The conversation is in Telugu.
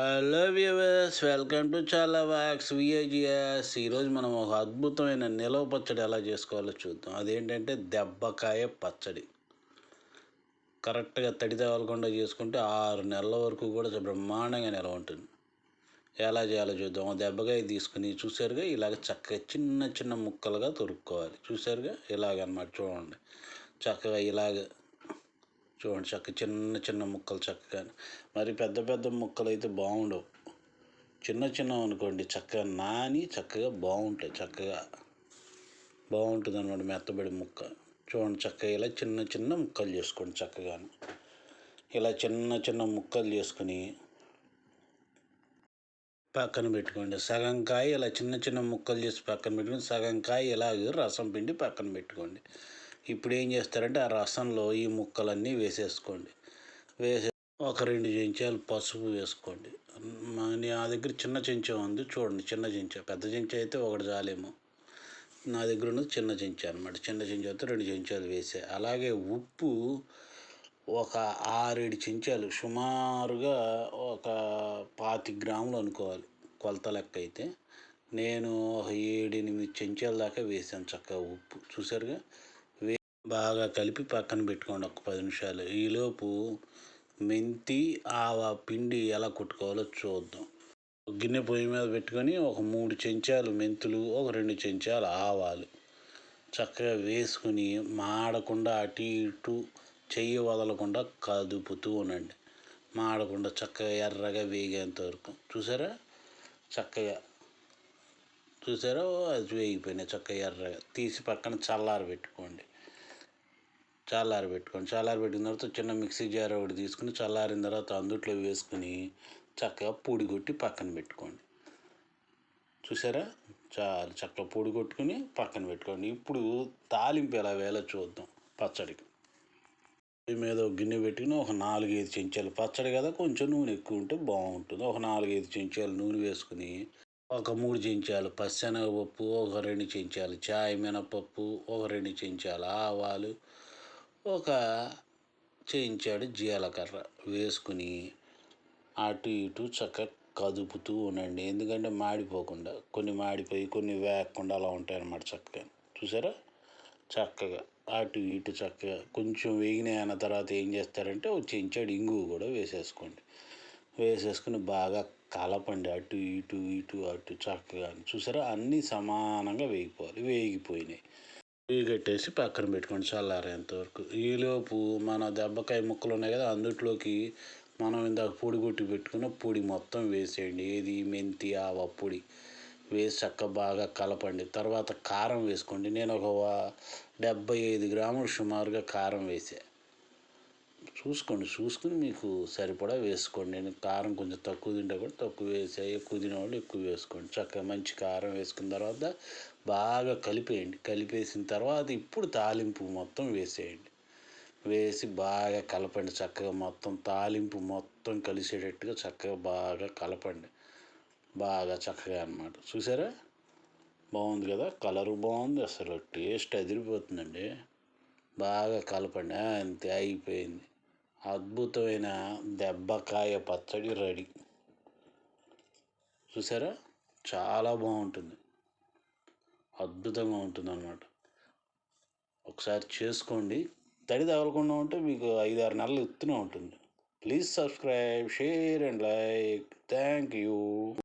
హలో వ్యూవర్స్ వెల్కమ్ టు చాలా వ్యాక్స్ విఐజిఎస్ ఈరోజు మనం ఒక అద్భుతమైన నిలవ పచ్చడి ఎలా చేసుకోవాలో చూద్దాం. అదేంటంటే దెబ్బకాయ పచ్చడి. కరెక్ట్గా తడి తగలకుండా చేసుకుంటే ఆరు నెలల వరకు కూడా బ్రహ్మాండంగా నిలవ ఉంటుంది. ఎలా చేయాలో చూద్దాం. దెబ్బకాయ తీసుకుని చూసారుగా? ఇలాగ చక్కగా చిన్న చిన్న ముక్కలుగా తొరుక్కోవాలి. చూసారుగా? ఇలాగనమాట చూడండి. చక్కగా ఇలాగ చూడండి చక్క చిన్న చిన్న ముక్కలు చక్కగా. మరి పెద్ద పెద్ద ముక్కలు అయితే బాగుండవు. చిన్న చిన్న అనుకోండి చక్కగా నాని చక్కగా బాగుంటాయి చక్కగా బాగుంటుంది అనమాట మెత్తబడి ముక్క. చూడండి చక్కగా ఇలా చిన్న చిన్న ముక్కలు చేసుకోండి చక్కగా ఇలా చిన్న చిన్న ముక్కలు చేసుకుని పక్కన పెట్టుకోండి. సగం కాయ ఇలా చిన్న చిన్న ముక్కలు చేసి పక్కన పెట్టుకుని సగం కాయ ఇలాగ రసం పిండి పక్కన పెట్టుకోండి. ఇప్పుడు ఏం చేస్తారంటే ఆ రసంలో ఈ ముక్కలన్నీ వేసేసుకోండి. వేసే ఒక రెండు చెంచాలు పసుపు వేసుకోండి. నా దగ్గర చిన్న చెంచా ఉంది చూడండి చిన్న చెంచా. పెద్ద చెంచా అయితే ఒకటి చాలేమో. నా దగ్గర ఉన్నది చిన్న చెంచా అనమాట చిన్న చెంచాతో రెండు చెంచాలు వేసే. అలాగే ఉప్పు ఒక ఆరేడు చెంచాలు సుమారుగా ఒక పాతి గ్రాములు అనుకోవాలి కొలత లెక్క అయితే. నేను ఒక ఏడు ఎనిమిది చెంచాల దాకా వేసాను చక్కగా ఉప్పు. చూసారుగా? బాగా కలిపి పక్కన పెట్టుకోండి ఒక పది నిమిషాలు. ఈలోపు మెంతి ఆవా పిండి ఎలా కొట్టుకోవాలో చూద్దాం. గిన్నె పొయ్యి మీద పెట్టుకొని ఒక మూడు చెంచాలు మెంతులు ఒక రెండు చెంచాలు ఆవాలు చక్కగా వేసుకుని మాడకుండా అటు ఇటు చెయ్యి వదలకుండా కదుపుతూ ఉండండి. మాడకుండా చక్కగా ఎర్రగా వేగేంత వరకు. చూసారా? చక్కగా చూసారా? అది వేగిపోయినాయి. చక్కగా ఎర్రగా తీసి పక్కన చల్లారి పెట్టుకోండి చల్లారి పెట్టుకోండి చల్లారి పెట్టిన తర్వాత చిన్న మిక్సీ జార్ ఒకటి తీసుకుని చల్లారిన తర్వాత అందుట్లో వేసుకుని చక్కగా పొడి కొట్టి పక్కన పెట్టుకోండి. చూసారా? చాలా చక్కగా పొడి కొట్టుకుని పక్కన పెట్టుకోండి. ఇప్పుడు తాలింపు ఎలా వేలో చూద్దాం పచ్చడికి. మీద ఒక గిన్నె పెట్టుకుని ఒక నాలుగైదు చెంచాలు పచ్చడి కదా కొంచెం నూనె ఎక్కువ ఉంటే బాగుంటుంది. ఒక నాలుగైదు చెంచాలు నూనె వేసుకుని ఒక మూడు చెంచాలు పచ్చనగపప్పు ఒక రెండు చెంచాలు చాయ్ మినపప్పు ఒక రెండు చెంచాలు ఆవాలు ఒక చేయించాడు జీలకర్ర వేసుకుని అటు ఇటు చక్కగా కదుపుతూ ఉండండి. ఎందుకంటే మాడిపోకుండా కొన్ని మాడిపోయి కొన్ని వేగకుండా అలా ఉంటాయి అన్నమాట చక్కగా. చూసారా? చక్కగా అటు ఇటు చక్కగా కొంచెం వేగినాయి అన్న తర్వాత ఏం చేస్తారంటే ఒక చెంచాడు ఇంగు కూడా వేసేసుకోండి. వేసేసుకుని బాగా కలపండి. అటు ఇటు ఇటు అటు చక్కగా. చూసారా? అన్నీ సమానంగా వేగిపోవాలి. వేగిపోయినాయి. కట్టేసి పక్కన పెట్టుకోండి చల్లారేంత వరకు ఈలోపు మన దెబ్బకాయ ముక్కలు ఉన్నాయి కదా అందుట్లోకి మనం ఇందాక పొడి కొట్టి పెట్టుకున్న పొడి మొత్తం వేసేయండి. ఏది? మెంతి ఆవ పొడి. వేసి చక్క బాగా కలపండి. తర్వాత కారం వేసుకోండి. నేను ఒక డెబ్బై ఐదు గ్రాములు సుమారుగా కారం వేసా. చూసుకోండి చూసుకుని మీకు సరిపడా వేసుకోండి. నేను కారం కొంచెం తక్కువ తింటే కూడా తక్కువ వేసా. ఎక్కువ తినేవాళ్ళు ఎక్కువ వేసుకోండి. చక్కగా మంచి కారం వేసుకున్న తర్వాత బాగా కలిపేయండి. కలిపేసిన తర్వాత ఇప్పుడు తాలింపు మొత్తం వేసేయండి. వేసి బాగా కలపండి చక్కగా మొత్తం. తాలింపు మొత్తం కలిసేటట్టుగా చక్కగా బాగా కలపండి. బాగా చక్కగా అనమాట చూసారా? బాగుంది కదా? కలరు బాగుంది. అసలు టేస్ట్ అదిరిపోతుందండి. బాగా కలపండి. అంతే అయిపోయింది. అద్భుతమైన దెబ్బకాయ పచ్చడి రెడీ. చూసారా? చాలా బాగుంటుంది. అద్భుతంగా ఉంటుంది అన్నమాట ఒకసారి చేసుకోండి. తడి తగలకుండా ఉంటే మీకు ఐదు ఆరు నెలలు ఎత్తునే ఉంటుంది. Please subscribe share and like. Thank you